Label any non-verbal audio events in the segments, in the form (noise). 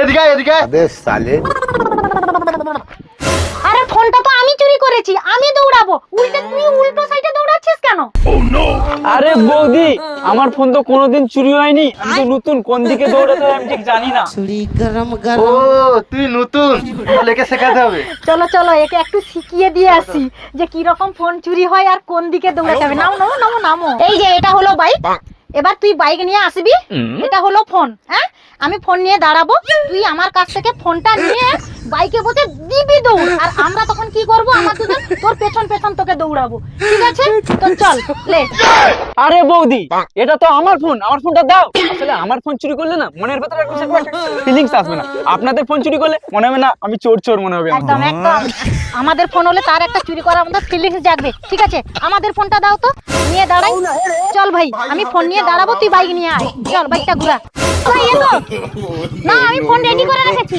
এদিকে এদিকে সালে। আরে ফোনটা তো আমি চুরি করেছি আমি দৌড়াবো। উল্টে তুই উল্টো সাইডে দৌড়াচ্ছিস কেন? আরে বৌদি আমার ফোন তো কোনোদিন চুরি হয়নি। আমি নতুন কোন দিকে দৌড়াতে আমি ঠিক জানি না। চুরি গরম গরম। ও তুই নতুন তাহলে শেখাতে হবে। চলো চলো একে একটু শিখিয়ে দিয়ে আসি যে কি রকম ফোন চুরি হয় আর কোন দিকে দৌড়াতে হবে। নাও নাও নাও নামো। এই যে এটা হলো বাইক এবার তুই বাইক নিয়ে আসবি এটা হলো ফোন হ্যাঁ? আমি ফোন নিয়ে দাঁড়াবো তুই আমার কাছ থেকে ফোনটা নিয়ে বাইকে বসে দিবি দৌড়। আর আমরা তখন কি করব? আমার দুজন তোর পেছন পেছন তোকে দৌড়াবো। ঠিক আছে? তো চল লে। আরে বৌদি এটা তো আমার ফোন আমার ফোনটা দাও। আসলে আমার ফোন চুরি করলে না মনের ভেতরে একটা ফিলিংস আসবে না। আপনাদের ফোন চুরি করলে মনে হবে না আমি চোর চোর মনে হবে একদম একদম। আমাদের ফোন হলে তার একটা চুরি করার মধ্যে ফিলিংস জাগবে। ঠিক আছে? আমাদের ফোনটা দাও তো নিয়ে দাঁড়াই। চল ভাই আমি ফোন নিয়ে দাঁড়াবো তুই বাইক নিয়ে আয়। চল বাইকটা ঘুরা। ভাই, এলো। (laughs) না আমি ফোন রেডি করে রেখেছি।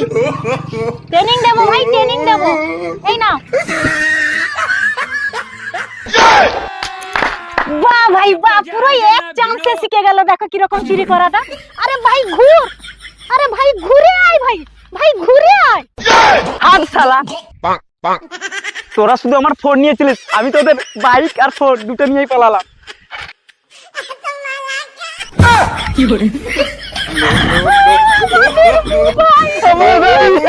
ট্রেনিং দেবো ভাই ট্রেনিং দেবো। এই নাও। বাহ ভাই বাহ পুরো এক চান্সে শিখে গেল দেখো কীরকম চুরি করাটা। আরে ভাই ঘুর। আরে ভাই ঘুরে আয় ভাই। ভাই ঘুরে আয়। হাত শালা। তোরা শুধু আমার ফোন নিয়েছিলিস আমি তোদের বাইক আর ফোন দুটো নিয়েই পালালাম। ভাই